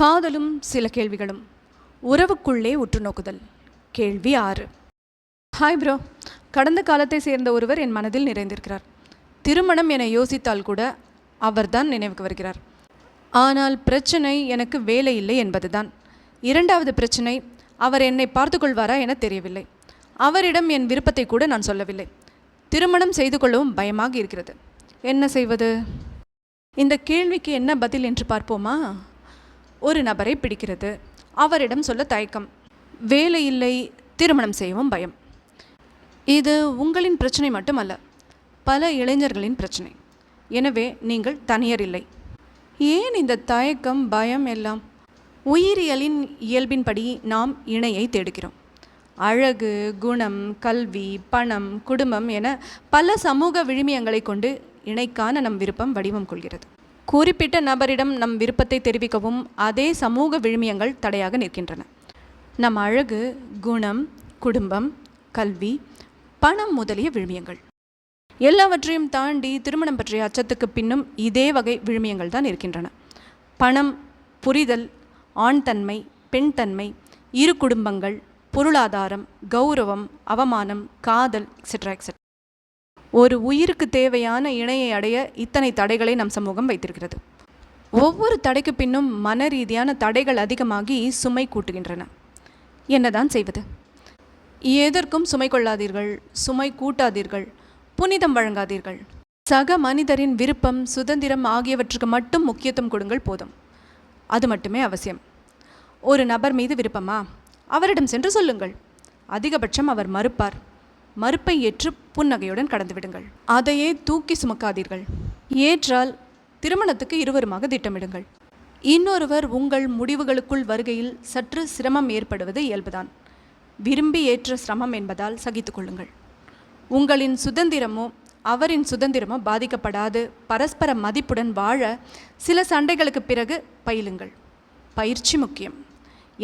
காதலும் சில கேள்விகளும். உறவுக்குள்ளே உற்று நோக்குதல் கேள்வி ஆறு. ஹாய் ப்ரோ கடந்த காலத்தை சேர்ந்த ஒருவர் என் மனதில் நிறைந்திருக்கிறார். திருமணம் என யோசித்தால் கூட அவர்தான் நினைவுக்கு வருகிறார். ஆனால் பிரச்சனை எனக்கு வேலை இல்லை என்பதுதான். இரண்டாவது பிரச்சனை அவர் என்னை பார்த்து கொள்வாரா என தெரியவில்லை. அவரிடம் என் விருப்பத்தை கூட நான் சொல்லவில்லை. திருமணம் செய்து கொள்ளவும் பயமாக இருக்கிறது. என்ன செய்வது? இந்த கேள்விக்கு என்ன பதில் என்று பார்ப்போமா? ஒரு நபரை பிடிக்கிறது. அவரிடம் சொல்ல தயக்கம். வேலை இல்லை திருமணம் செய்யவும் பயம். இது உங்களின் பிரச்சனை மட்டுமல்ல பல இளைஞர்களின் பிரச்சனை. எனவே நீங்கள் தனியர் இல்லை. ஏன் இந்த தயக்கம் பயம் எல்லாம்? உயிரியலின் இயல்பின்படி நாம் இணையை தேடுகிறோம். அழகு குணம் கல்வி பணம் குடும்பம் என பல சமூக விழுமியங்களை கொண்டு இணைக்கான நம் விருப்பம் வடிவம் கொள்கிறது. குறிப்பிட்ட நபரிடம் நம் விருப்பத்தை தெரிவிக்கவும் அதே சமூக விழுமியங்கள் தடையாக நிற்கின்றன. நம் அழகு குணம் குடும்பம் கல்வி பணம் முதலிய விழுமியங்கள். எல்லாவற்றையும் தாண்டி திருமணம் பற்றிய அச்சத்துக்கு பின்னும் இதே வகை விழுமியங்கள் தான் இருக்கின்றன. பணம் புரிதல் ஆண் தன்மை பெண் தன்மை இரு குடும்பங்கள் பொருளாதாரம் கௌரவம் அவமானம் காதல் எக்ஸெட்ரா எக்ஸெட்ரா ஒரு உயிருக்கு தேவையான இணையை அடைய இத்தனை தடைகளை நம் சமூகம் வைத்திருக்கிறது. ஒவ்வொரு தடைக்கு பின்னும் மன ரீதியான தடைகள் அதிகமாகி சுமை கூட்டுகின்றன. என்னதான் செய்வது? எதற்கும் சுமை கொள்ளாதீர்கள் சுமை கூட்டாதீர்கள் புனிதம் வழங்காதீர்கள். சக மனிதரின் விருப்பம் சுதந்திரம் ஆகியவற்றுக்கு மட்டும் முக்கியத்துவம் கொடுங்கள் போதும். அது மட்டுமே அவசியம். ஒரு நபர் மீது விருப்பமா? அவரிடம் சென்று சொல்லுங்கள். அதிகபட்சம் அவர் மறுப்பார். மறுப்பை ஏற்று புன்னகையுடன் கடந்து விடுங்கள் அதையே தூக்கி சுமக்காதீர்கள். ஏற்றால் திருமணத்துக்கு இருவருமாக திட்டமிடுங்கள். இன்னொருவர் உங்கள் முடிவுகளுக்குள் வருகையில் சற்று சிரமம் ஏற்படுவது இயல்புதான். விரும்பி ஏற்ற சிரமம் என்பதால் சகித்து கொள்ளுங்கள். உங்களின் சுதந்திரமோ அவரின் சுதந்திரமோ பாதிக்கப்படாது. பரஸ்பர மதிப்புடன் வாழ சில சண்டைகளுக்கு பிறகு பயிலுங்கள். பயிற்சி முக்கியம்.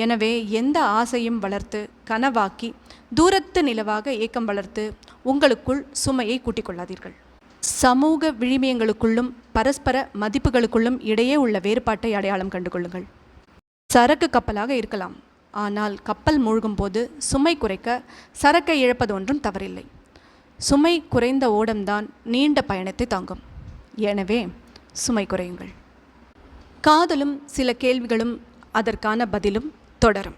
எனவே எந்த ஆசையும் வளர்த்து கனவாக்கி தூரத்து நிலவாக ஏக்கம் வளர்த்து உங்களுக்குள் சுமையை கூட்டிக் கொள்ளாதீர்கள் சமூக விழுமியங்களுக்குள்ளும் பரஸ்பர மதிப்புகளுக்குள்ளும் இடையே உள்ள வேறுபாட்டை அடையாளம் கண்டுகொள்ளுங்கள். சரக்கு கப்பலாக இருக்கலாம் ஆனால் கப்பல் மூழ்கும் போது சுமை குறைக்க சரக்கை இழப்பது ஒன்றும் தவறில்லை. சுமை குறைந்த ஓடம்தான் நீண்ட பயணத்தை தாங்கும். எனவே சுமை குறையுங்கள். காதலும் சில கேள்விகளும் அதற்கான பதிலும் தொடரும்.